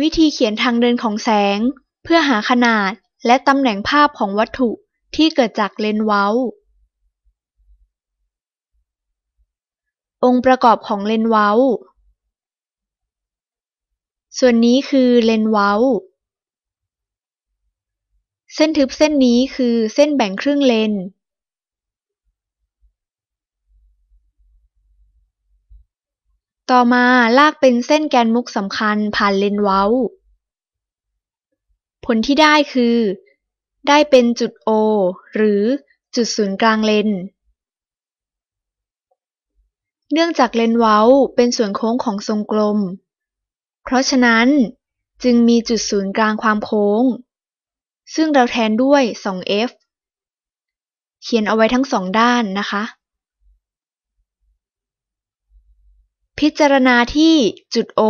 วิธีเขียนทางเดินของแสง เพื่อหาขนาดและตำแหน่งภาพของวัตถุที่เกิดจากเลนส์เว้า องค์ประกอบของเลนส์เว้า ส่วนนี้คือเลนส์เว้า เส้นทึบเส้นนี้คือเส้นแบ่งครึ่งเลน ต่อมาลากเป็นเส้นแกนมุกสำคัญผ่านเลนส์เว้า ผลที่ได้คือ ได้เป็นจุด O หรือจุดศูนย์กลางเลน เนื่องจากเลนเว้าเป็นส่วนโค้งของทรงกลม เพราะฉะนั้นจึงมีจุดศูนย์กลางความโค้ง ซึ่งเราแทนด้วย 2f เขียนเอาไว้ทั้งสองด้านนะคะ พิจารณาที่จุด O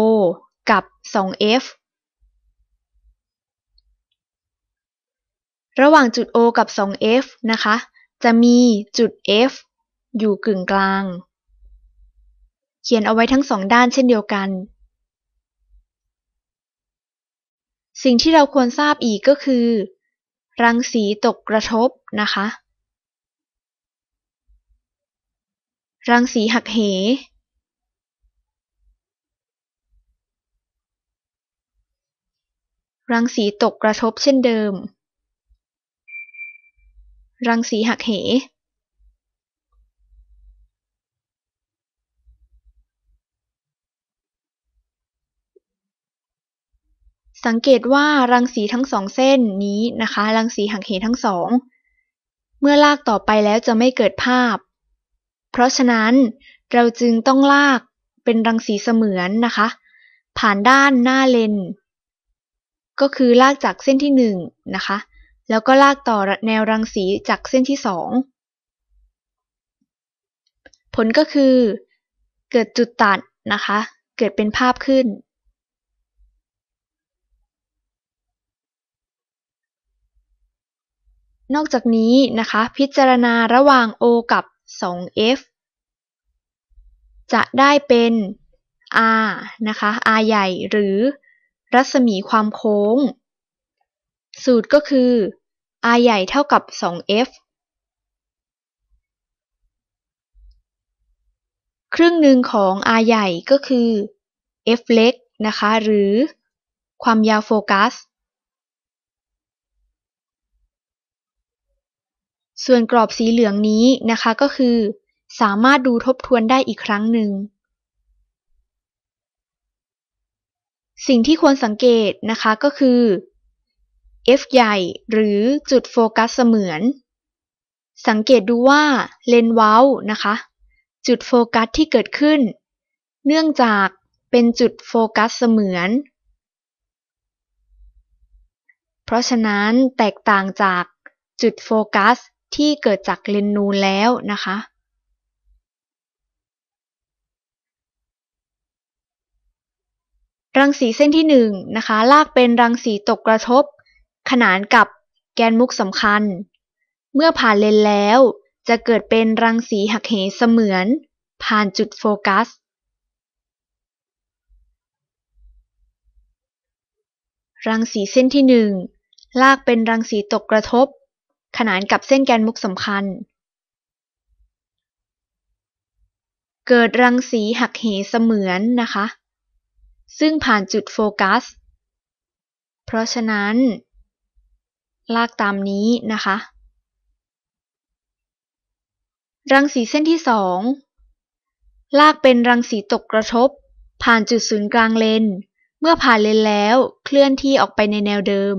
กับ 2F ระหว่างจุด O กับ 2F นะคะ จะมีจุด F อยู่กึ่งกลาง เขียนเอาไว้ทั้งสองด้านเช่นเดียวกัน สิ่งที่เราควรทราบอีกก็คือ รังสีตกกระทบนะคะ รังสีหักเห รังสีตกกระทบเช่นเดิม รังสีหักเห สังเกตว่ารังสีทั้งสองเส้นนี้นะคะ รังสีหักเหทั้งสอง เมื่อลากต่อไปแล้วจะไม่เกิดภาพ เพราะฉะนั้นเราจึงต้องลากเป็นรังสีเสมือนนะคะ ผ่านด้านหน้าเลน ก็คือลากจากเส้นที่1นนะคะ แล้วก็ลากต่อแนวรังสีจากเส้นที่ 2 ผลก็คือ เกิดจุดตัดนะคะ เกิดเป็นภาพขึ้น นอกจากนี้นะคะ พิจารณาระหว่าง O กับ 2F จะได้เป็น R นะคะ R ใหญ่หรือ รัศมีความโค้ง สูตรก็คือ r ใหญ่เท่ากับ 2f ครึ่งหนึ่งของ r ใหญ่ก็คือ f เล็กนะคะ หรือความยาวโฟกัส ส่วนกรอบสีเหลืองนี้นะคะก็คือ สามารถดูทบทวนได้อีกครั้งหนึ่ง สิ่งที่ควรสังเกตนะคะก็คือ f ใหญ่หรือจุดโฟกัสเสมือน สังเกตดูว่าเลนเว้านะคะ จุดโฟกัสที่เกิดขึ้น เนื่องจากเป็นจุดโฟกัสเสมือน เพราะฉะนั้นแตกต่างจากจุดโฟกัสที่เกิดจากเลนนูนแล้วนะคะ รังสีเส้นที่1นนะคะ ลากเป็นรังสีตกกระทบ ขนานกับแกนมุกสำคัญ เมื่อผ่านเลนแล้ว จะเกิดเป็นรังสีหักเหเสมือน ผ่านจุดโฟกัส รังสีเส้นที่ 1 ลากเป็นรังสีตกกระทบ ขนานกับเส้นแกนมุกสำคัญ เกิดรังสีหักเหเสมือนนะคะ ซึ่งผ่านจุดโฟกัส เพราะฉะนั้น ลากตามนี้นะคะ รังสีเส้นที่ 2 ลากเป็นรังสีตกกระทบ ผ่านจุดศูนย์กลางเลน เมื่อผ่านเลนแล้วเคลื่อนที่ออกไปในแนวเดิม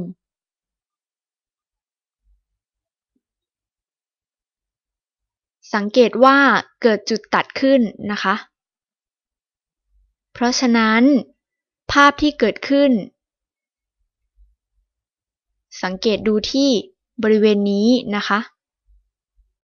สังเกตว่าเกิดจุดตัดขึ้นนะคะ เพราะฉะนั้น ภาพที่เกิดขึ้น สังเกตดูที่บริเวณนี้นะคะ